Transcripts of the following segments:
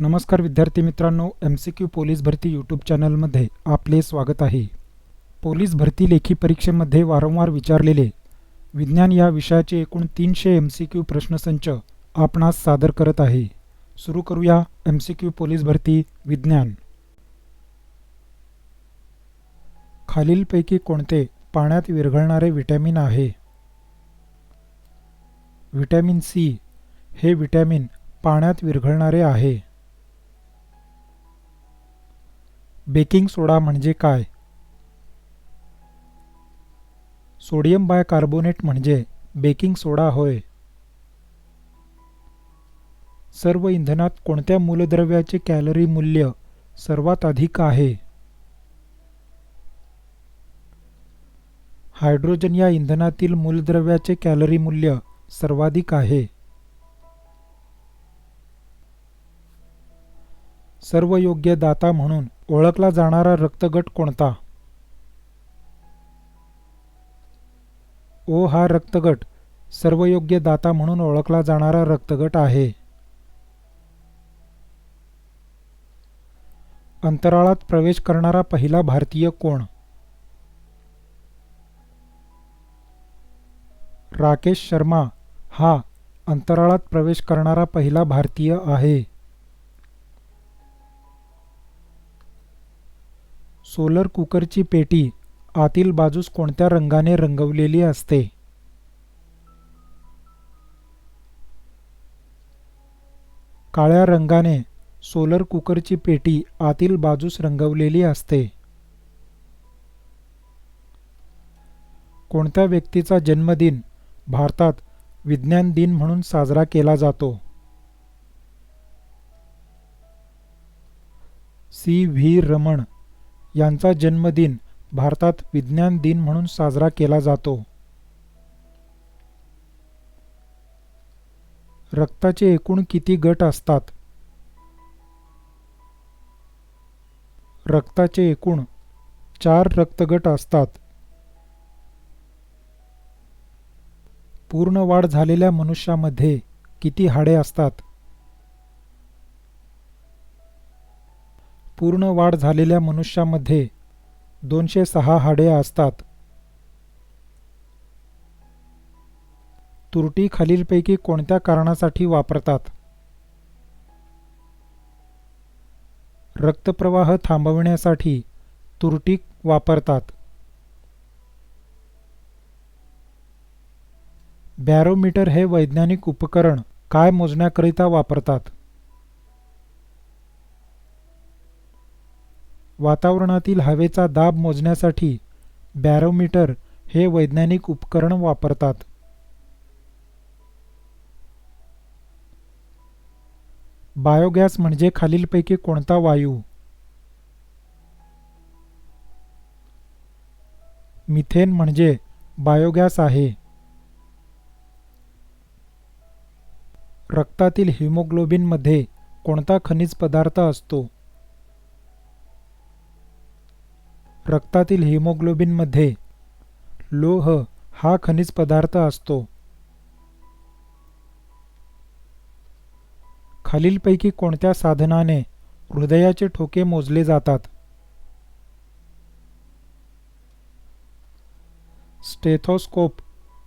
नमस्कार विद्यार्थी मित्रांनो एम सी क्यू पोलीस भरती यूट्यूब चॅनलमध्ये आपले स्वागत आहे. पोलीस भरती लेखी परीक्षेमध्ये वारंवार विचारलेले विज्ञान या विषयाचे एकूण तीनशे एम सी क्यू प्रश्नसंच आपणास सादर करत आहे. सुरू करूया एम सी क्यू पोलीस भरती विज्ञान. खालीलपैकी कोणते पाण्यात विरघळणारे विटॅमिन आहे? विटॅमिन सी हे विटॅमिन पाण्यात विरघळणारे आहे. बेकिंग सोडा म्हणजे काय? सोडियम बायकार्बोनेट म्हणजे बेकिंग सोडा होय. सर्व इंधनात कोणत्या मूलद्रव्याचे कॅलरी मूल्य सर्वात अधिक आहे? हायड्रोजन या इंधनातील मूलद्रव्याचे कॅलरी मूल्य सर्वाधिक आहे. सर्व योग्य दाता म्हणून ओळखला जाणारा रक्तगट कोणता? ओ हा रक्तगट सर्वयोग्य दाता म्हणून ओळखला जाणारा रक्तगट आहे. अंतराळात प्रवेश करणारा पहिला भारतीय कोण? राकेश शर्मा हा अंतराळात प्रवेश करणारा पहिला भारतीय आहे. सोलर कुकरची पेटी आतील बाजूस कोणत्या रंगाने रंगवलेली असते? काळ्या रंगाने सोलर कुकरची पेटी आतील बाजूस रंगवलेली असते. कोणत्या व्यक्तीचा जन्मदिन भारतात विज्ञान दिन म्हणून साजरा केला जातो? सी. व्ही. रमण यांचा जन्मदिन भारतात विज्ञान दिन म्हणून साजरा केला जातो. रक्ताचे एकूण किती गट असतात? रक्ताचे एकूण चार रक्तगट असतात. पूर्ण वाढ झालेल्या मनुष्यामध्ये किती हाडे असतात? पूर्ण वाढ झालेल्या मनुष्यामध्ये दोनशे सहा हाडे असतात. तुरटी खालीलपैकी कोणत्या कारणासाठी वापरतात? रक्तप्रवाह थांबविण्यासाठी तुरटी वापरतात. बॅरोमीटर हे वैज्ञानिक उपकरण काय मोजण्याकरिता वापरतात? वातावरणातील हवेचा दाब मोजण्यासाठी बॅरोमीटर हे वैज्ञानिक उपकरण वापरतात. बायोगॅस म्हणजे खालीलपैकी कोणता वायू? मिथेन म्हणजे बायोगॅस आहे. रक्तातील हिमोग्लोबिनमध्ये कोणता खनिज पदार्थ असतो? रक्तातील हिमोग्लोबिनमध्ये. लोह हा खनिज पदार्थ असतो. खालीलपैकी कोणत्या साधनाने हृदयाचे ठोके मोजले जातात? स्टेथोस्कोप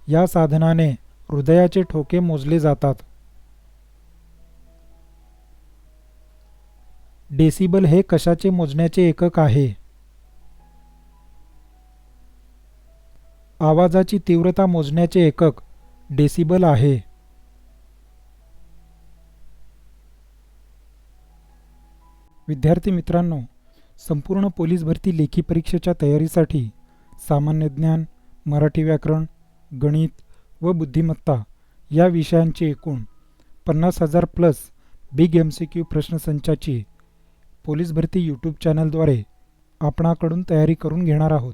या साधनाने हृदयाचे ठोके मोजले जातात. डेसिबल हे कशाचे मोजण्याचे एकक आहे? आवाजाची तीव्रता मोजण्याचे एकक डेसिबल आहे. विद्यार्थी मित्रांनो संपूर्ण पोलीस भरती लेखी परीक्षेच्या तयारीसाठी सामान्य ज्ञान मराठी व्याकरण गणित व बुद्धिमत्ता या विषयांचे एकूण पन्नास हजार plus big M C Q प्रश्नसंचाची police भरती यूट्यूब चॅनलद्वारे आपणाकडून तयारी करून घेणार आहोत.